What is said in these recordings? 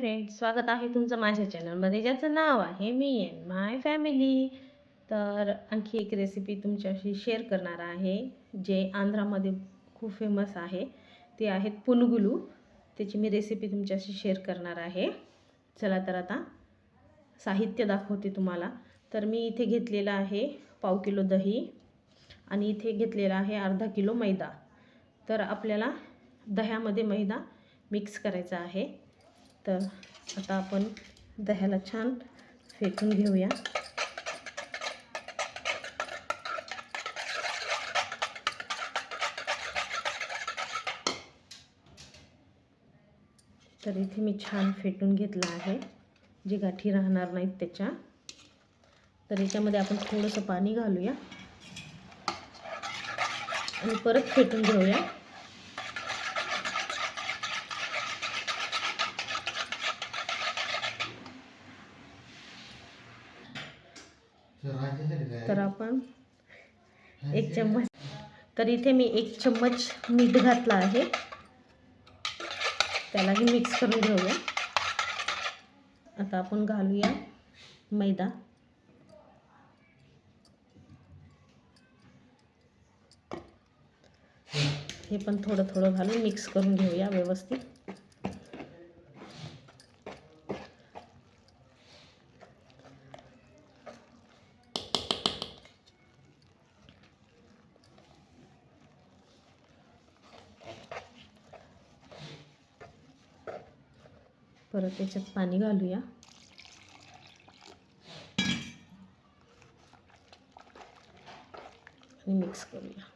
Friends स्वागत आहे तुमचं माझ्या चॅनलमध्ये ज्याचं नाव आहे मी अँड माय फॅमिली तर आणखी एक रेसिपी तुमच्याशी शेअर करणार आहे जे आंध्रामध्ये खूप फेमस आहे. ते आहेत पुनगुलू. त्याची मी रेसिपी तुमच्याशी शेअर करणार आहे. चला तर आता साहित्य दाखवते तुम्हाला. तर मी इथे घेतलेलं आहे पाव किलो दही आणि इथे घेतलेला आहे अर्धा किलो मैदा. तर आपल्याला दह्यामध्ये मैदा मिक्स करायचा आहे. तर आता आपण दह्याला छान फेटून घेऊया. तर इथे मी छान फेटून घेतलं आहे. जे गाठी राहणार नाहीत त्याच्या. तर याच्यामध्ये आपण थोडंसं पाणी घालूया. आणि परत फेटून घेऊया तर आपण एक चम्मच. तर इथे मी एक चम्मच मीठ घातलं आहे. त्यालाही मिक्स करून घेऊया. आता आपण घालूया मैदा. हे पण थोडं थोडं घालून मिक्स करून घेऊया व्यवस्थित. परत त्याच्यात पाणी घालूया. आणि मिक्स करूया.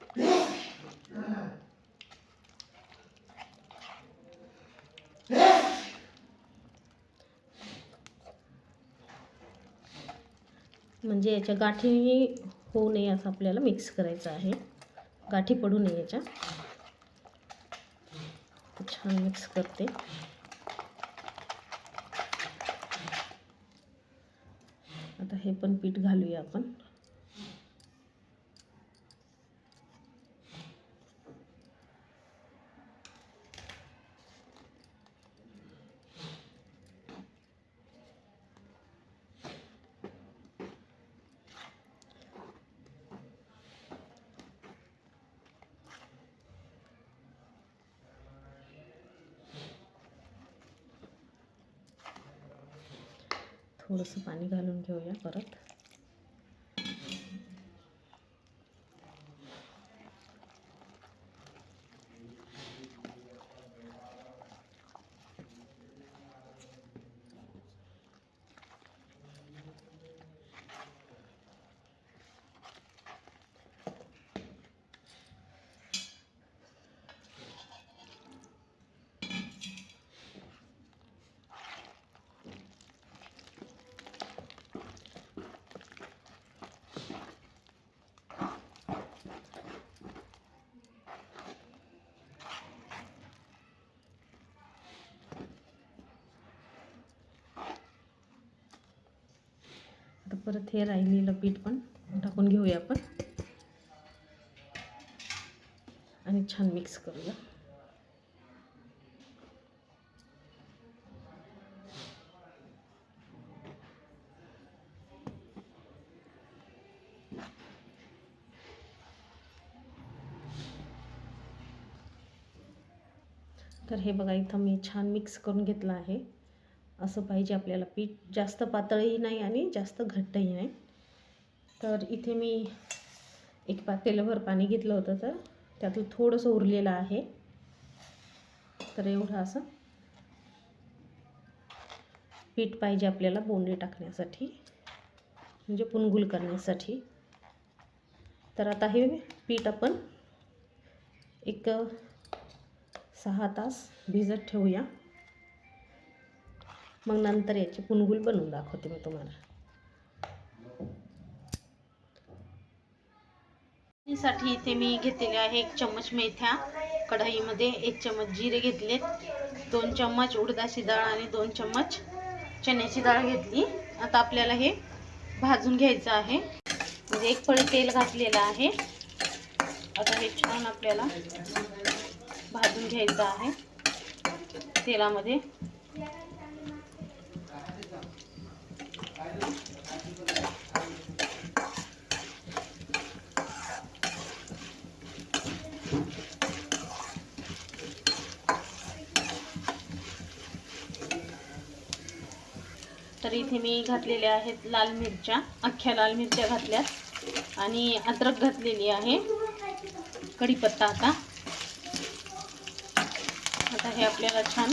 म्हणजे याच्या गाठी होऊ नये असं आपल्याला मिक्स करायचं आहे. गाठी पडू नये याच्या. छान मिक्स करते. हे पण पीठ घालूया आपण. थोडंसं पाणी घालून घेऊया परत. आता परत हे राहिलेलं पीठ पण. टाकून घेऊया आपण. आणि छान मिक्स करूया. तर हे बघा इथं मी छान मिक्स करून घेतलं आहे. असं पाहिजे आपल्याला. पीठ जास्त पातळही नाही आणि जास्त घट्टही नाही. तर इथे मी एक पातेलभर पाणी घेतलं होतं तर त्यातलं थोडंसं उरलेलं आहे. तर एवढं असं. पीठ पाहिजे आपल्याला बोंडे टाकण्यासाठी म्हणजे पुनगुल करण्यासाठी. तर आता हे पीठ आपण एक सहा तास भिजत ठेवूया. मग नंतर याचे पुनगुल बनवून दाखवते मी तुम्हाला. साठी इथे मी घेतलेले आहे एक चम्मच मेथ्या. कढाईमध्ये एक चम्मच जिरे घेतलेत. दोन चम्मच उडदाची डाळ आणि दोन चम्मच चण्याची डाळ घेतली. आता आपल्याला हे भाजून घ्यायचं आहे. म्हणजे एक पळी तेल घातलेलं आहे. आता हे छान आपल्याला भाजून घ्यायचं आहे. तेलामध्ये तर इथे मी घातलेल्या आहेत लाल मिरच्या अख्ख्या लाल मिरच्या घातल्यात आणि अद्रक घातलेली आहे. कढीपत्ता आता. आता हे आपल्याला छान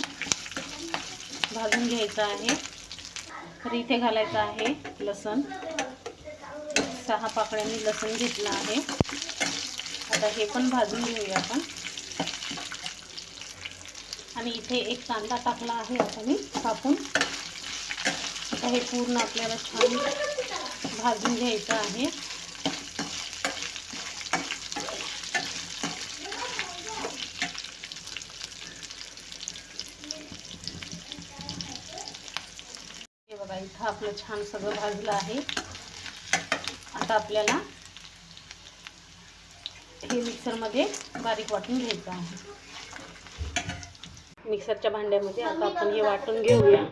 भाजून घ्यायचं आहे. तर इथे घालायचं आहे लसण. सहा पाकळ्यांनी लसूण घेतलं आहे. आता हे पण भाजून घेऊया आपण. आणि इथे एक कांदा टाकला आहे आता मी कापून. आता हे पूर्ण आपल्याला छान भाजून घ्यायचं आहे. हे बघा इथं आपलं छान सगळं भाजलं आहे. आता आपल्याला हे मिक्सरमध्ये बारीक वाटून घ्यायचं आहे. मिक्सरच्या भांड्यामध्ये आता आपण हे वाटून घेऊया.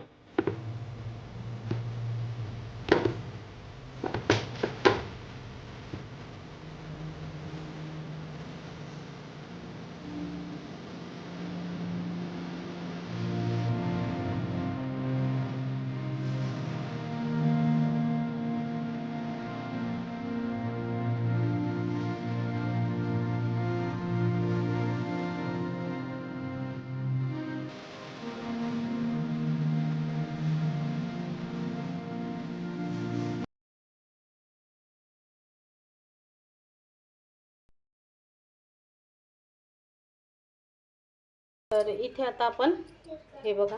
तर इथे आता आपण हे बघा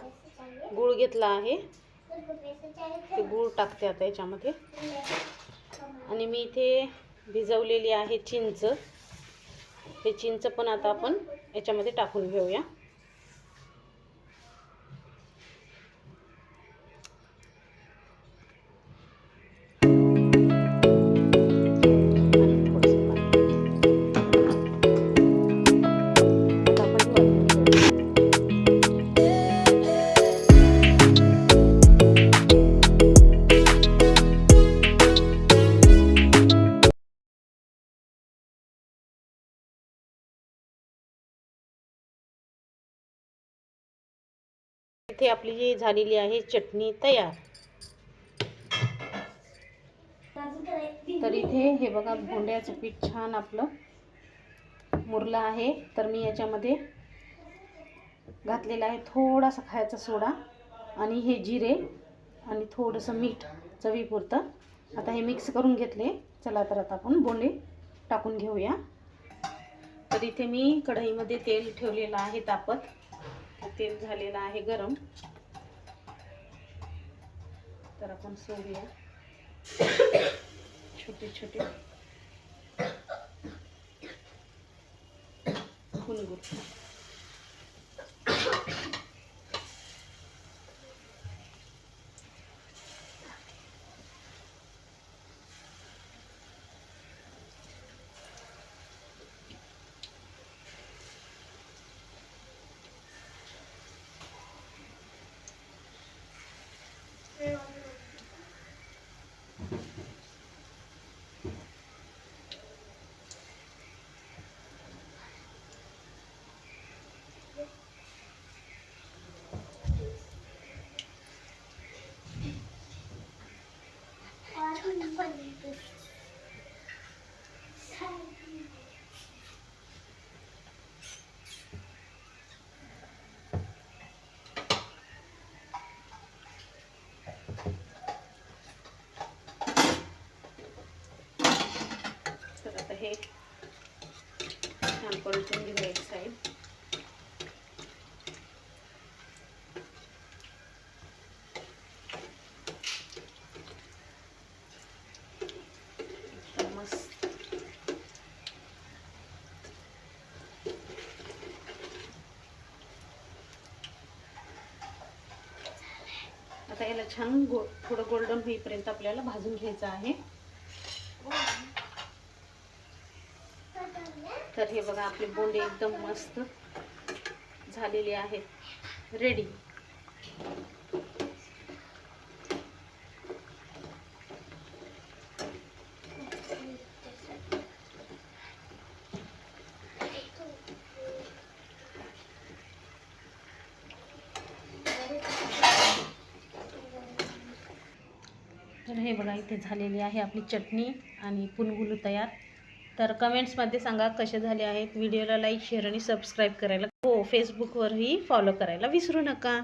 गूळ घेतला आहे. ते गूळ टाकते आता याच्यामध्ये. आणि मी इथे भिजवलेली आहे चिंच. हे चिंच पण आता आपण याच्यामध्ये टाकून घेऊया. इथे आपली जी झालेली आहे चटणी तयार. तर इथे हे बघा भोंड्याचं पीठ छान आपलं मुरलं आहे. तर मी याच्यामध्ये घातलेला आहे थोडासा खायचा सोडा आणि हे जिरे आणि थोडंसं मीठ चवीपुरतं. आता हे मिक्स करून घेतले. चला तर आता आपण बोंडे टाकून घेऊया. तर इथे मी कढईमध्ये तेल ठेवलेलं आहे तापत. तेल झालेलं आहे गरम. तर आपण सोडूया. छोटे छोटे. फुलगुर तर आता हे छान परतून घेऊया एक साईड एकदम मस्त आता याला छान गो थोडं गोल्डन होईपर्यंत आपल्याला भाजून घ्यायचं आहे. तर हे बघा आपले बोंडे एकदम मस्त झालेले आहेत. रेडी तर हे बघा इथे झालेली आहे आपली चटणी आणि पुनगुलू तयार. तर कमेंट्समध्ये सांगा कसे झाले आहेत. व्हिडिओला लाईक शेअर आणि सबस्क्राईब करायला. हो फेसबुकवरही फॉलो करायला विसरू नका.